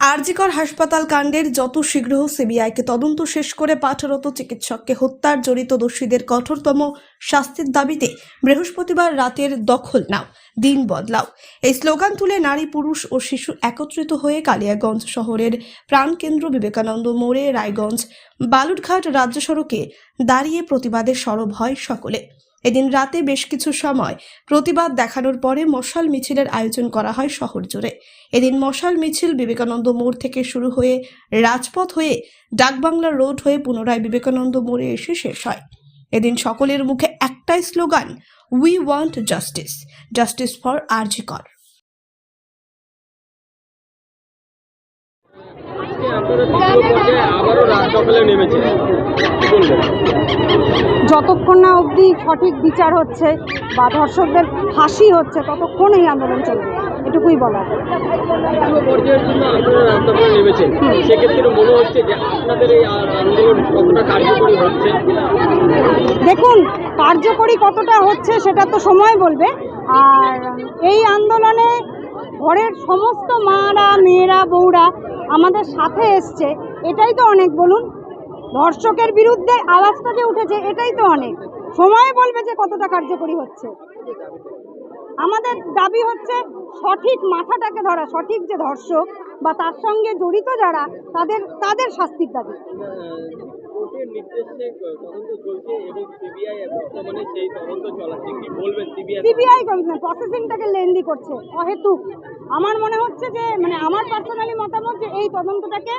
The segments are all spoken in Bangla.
আরজিকর হাসপাতাল কাণ্ডের যত শীঘ্র সিবিআইকে তদন্ত শেষ করে পাঠরত চিকিৎসককে হত্যার জড়িত দোষীদের কঠোরতম শাস্তির দাবিতে বৃহস্পতিবার রাতের দখল নাও, দিন বদলাও। এই স্লোগান তুলে নারী, পুরুষ ও শিশু একত্রিত হয়ে কালিয়াগঞ্জ শহরের প্রাণকেন্দ্র বিবেকানন্দ মোড়ে রায়গঞ্জ, বালুরঘাট রাজ্য সড়কে দাঁড়িয়ে প্রতিবাদে সরব হয় সকলে। এদিন রাতে বেশ কিছু সময় প্রতিবাদ দেখানোর পরে মশাল মিছিলের আয়োজন করা হয় শহর জুড়ে। এদিন মশাল মিছিল বিবেকানন্দ মোড় থেকে শুরু হয়ে রাজপথ হয়ে ডাকবাংলা রোড হয়ে পুনরায় বিবেকানন্দ মোড়ে এসে শেষ হয়। এদিন সকলের মুখে একটাই slogan we want justice justice for RG Kar যতক্ষণ না অবধি সঠিক বিচার হচ্ছে বা ধর্ষকদের ফাঁসি হচ্ছে, ততক্ষণ এই আন্দোলন চলবে। এটুকুই হচ্ছে দেখুন, কার্যকরী কতটা হচ্ছে সেটা তো সময় বলবে। আর এই আন্দোলনে ঘরের সমস্ত মারা, মেয়েরা, বউরা আমাদের সাথে এসছে, এটাই তো অনেক বলুন। ধর্ষকের বিরুদ্ধে আওয়াজটা যে উঠেছে, এটাই তো অনেক। সময় বলবে যে কতটা কার্যকরী হচ্ছে। আমাদের দাবি হচ্ছে সঠিক মাথাটাকে ধরা, সঠিক যে ধর্ষক বা তার সঙ্গে জড়িত যারা, তাদের তাদের শাস্তির দাবি। কোর্টের নির্দেশে তদন্ত চলছে এবং সিবিআই বর্তমানে সেই তদন্ত চলাচ্ছে। কি বলবেন সিবিআই? সিবিআই প্রসেসিংটাকে লেন্দি করছে, অহেতুক। আমার মনে হচ্ছে যে মানে আমার পার্সোনালি মতামত যে এই তদন্তটাকে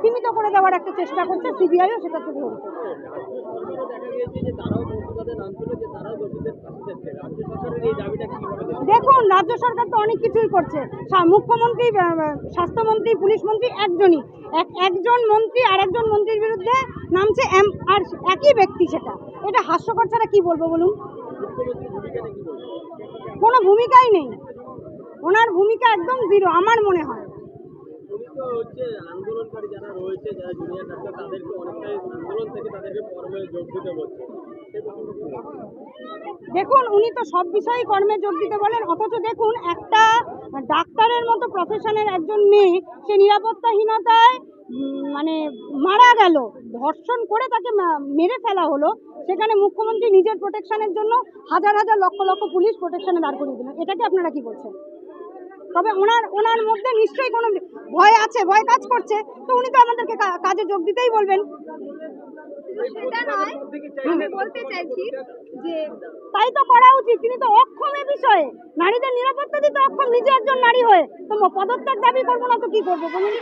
সীমিত করে দেওয়ার একটা চেষ্টা করছে সিবিআইও দাবিটা কীভাবে দেখছেন? দেখুন, রাজ্য সরকার তো অনেক কিছুই করছে। মুখ্যমন্ত্রী স্বাস্থ্যমন্ত্রী, পুলিশ মন্ত্রী একজনই। এক, একজন মন্ত্রী আর একজন মন্ত্রীর বিরুদ্ধে নামছে আর একই ব্যক্তি সেটা। এটা হাস্যকর ছাড়া কি বলব বলুন? কোনো ভূমিকাই নেই। ওনার ভূমিকা একদম জিরো আমার মনে হয়। হচ্ছে আন্দোলনকারী যারা রয়েছে, যারা ডাক্তার, তাদেরকে অনেকটাই আন্দোলন থেকে তাদেরকে কর্মে যোগ দিতে বলছে? দেখুন, উনি তো সব বিষয়েই কর্মে যোগ দিতে বলেন, অথচ দেখুন, একটা ডাক্তারের মতো প্রফেশনের একজন মেয়ে, সে নিরাপত্তাহীনতায় মানে মারা গেল, ধর্ষণ করে তাকে মেরে ফেলা হলো, সেখানে মুখ্যমন্ত্রী নিজের প্রোটেকশনের জন্য হাজার হাজার লক্ষ লক্ষ পুলিশ প্রোটেকশনে দাঁড় করিয়ে দিলেন এটাকে আপনারা কি বলছেন তবে ওনার ওনার মধ্যে নিশ্চয়ই কোনো ভয় আছে ভয় কাজ করছে। তো উনি তো আমাদেরকে কাজে যোগ দিতেই বলবেন। বলতে চাইছি যে তাই তো করা উচিত। তিনি তো অক্ষম এ বিষয়ে। নারীদের নিরাপত্তা দিতে অক্ষম নিজে একজন নারী হয়ে। তো পদত্যাগ দাবি করব না তো কি করব বলুন